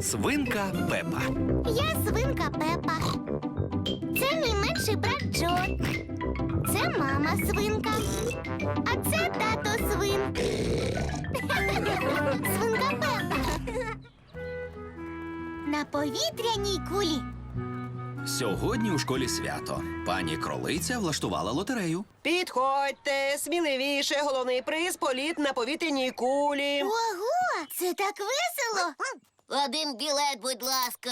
Свинка Пепа. Я свинка Пепа. Це мій менший брат Джо. Це мама свинка. А це тато свин. Свинка Пепа. На повітряній кулі. Сьогодні у школі свято. Пані кролиця влаштувала лотерею. Підходьте, сміливіше, головний приз політ на повітряній кулі. Ого, це так весело. Один білет, будь ласка.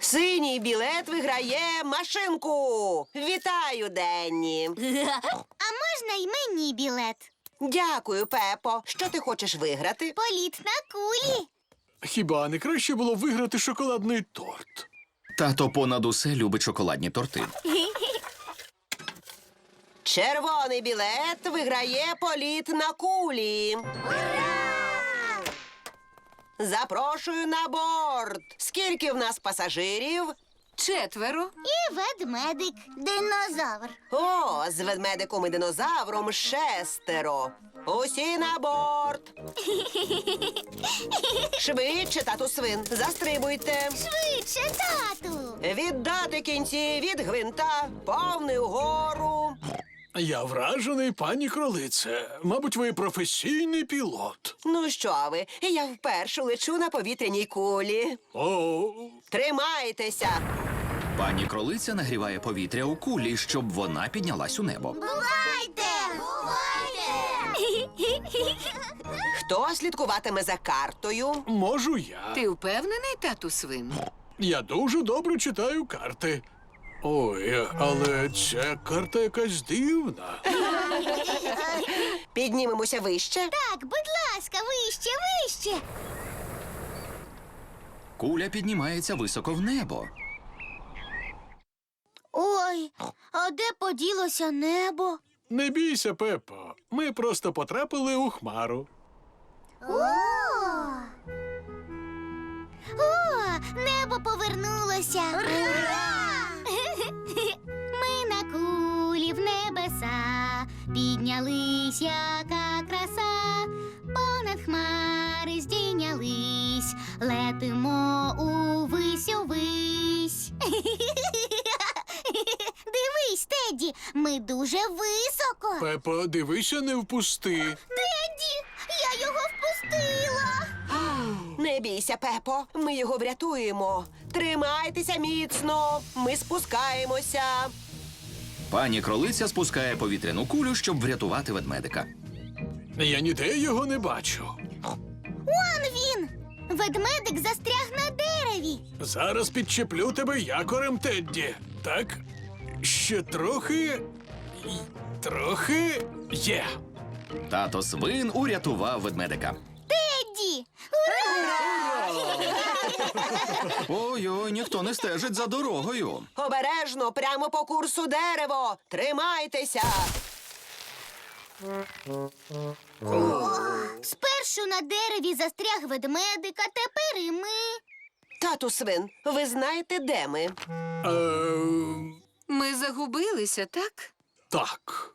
Синій білет виграє машинку. Вітаю, Денні. А можна й мені білет? Дякую, Пепо. Що ти хочеш виграти? Політ на кулі. Хіба не краще було виграти шоколадний торт? Тато понад усе любить шоколадні торти. Червоний білет виграє політ на кулі. Запрошую на борт. Скільки в нас пасажирів? Четверо. І ведмедик, динозавр. О, з ведмедиком і динозавром шестеро. Усі на борт. Швидше, тату свин, застрибуйте. Швидше, тату. Віддати кінці від гвинта, повний угору. Я вражений, пані кролице. Мабуть, ви професійний пілот. Ну що ви, я вперше лечу на повітряній кулі. О, Тримайтеся. Пані кролиця нагріває повітря у кулі, щоб вона піднялась у небо. Бувайте! Бувайте! Хто слідкуватиме за картою? можу я. Ти впевнений, тату свин? Я дуже добре читаю карти. Ой, але ця карта якась дивна. Піднімемося вище. Так, будь ласка, вище, вище. Куля піднімається високо в небо. Ой, а де поділося небо? Не бійся, Пепо. Ми просто потрапили у хмару. О! О, небо повернулося. Ура! Піднялись, яка краса, понад хмари здійнялись, летимо увись, увись. Дивись, Теді, ми дуже високо. Пепо, дивися, не впусти. Теді, я його впустила. Не бійся, Пепо. Ми його врятуємо. Тримайтеся міцно. Ми спускаємося. Пані кролиця спускає повітряну кулю, щоб врятувати ведмедика. Я ніде його не бачу. Он він! Ведмедик застряг на дереві. Зараз підчеплю тебе якорем, Тедді. Так, ще трохи. Трохи є. Тато свин урятував ведмедика. Тедді! Ура! Ой-ой, ніхто не стежить за дорогою. Обережно, прямо по курсу дерево. Тримайтеся. Спершу на дереві застряг ведмедик, а тепер і ми. Тату свин, ви знаєте, де ми? Е, Ми загубилися, так? так.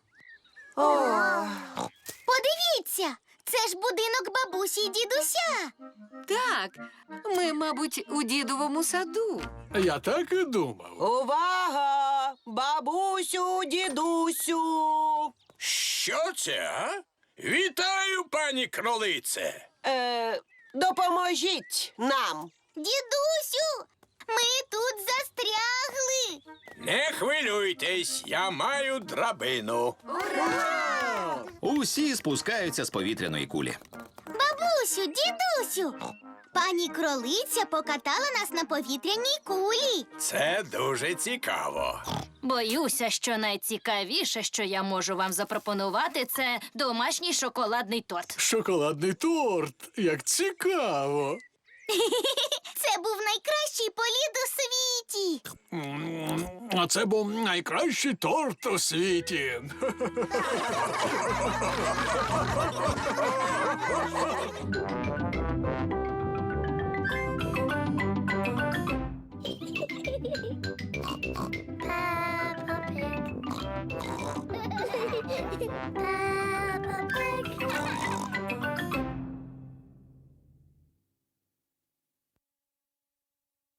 Подивіться, це ж будинок бабусі й дідуся. Так. Ми, мабуть, у дідовому саду. Я так і думав. Увага! Бабусю, дідусю. Що це? а? Вітаю, пані кролице. Е, допоможіть нам. Дідусю, ми тут застрягли. Не хвилюйтесь, я маю драбину. Усі спускаються з повітряної кулі. Бабусю, дідусю. Пані кролиця покатала нас на повітряній кулі. Це дуже цікаво. Боюся, що найцікавіше, що я можу вам запропонувати, це домашній шоколадний торт. Шоколадний торт. Як цікаво. Це був найкращий політ у світі. М, а це був найкращий торт у світі. Peppa Pig. Peppa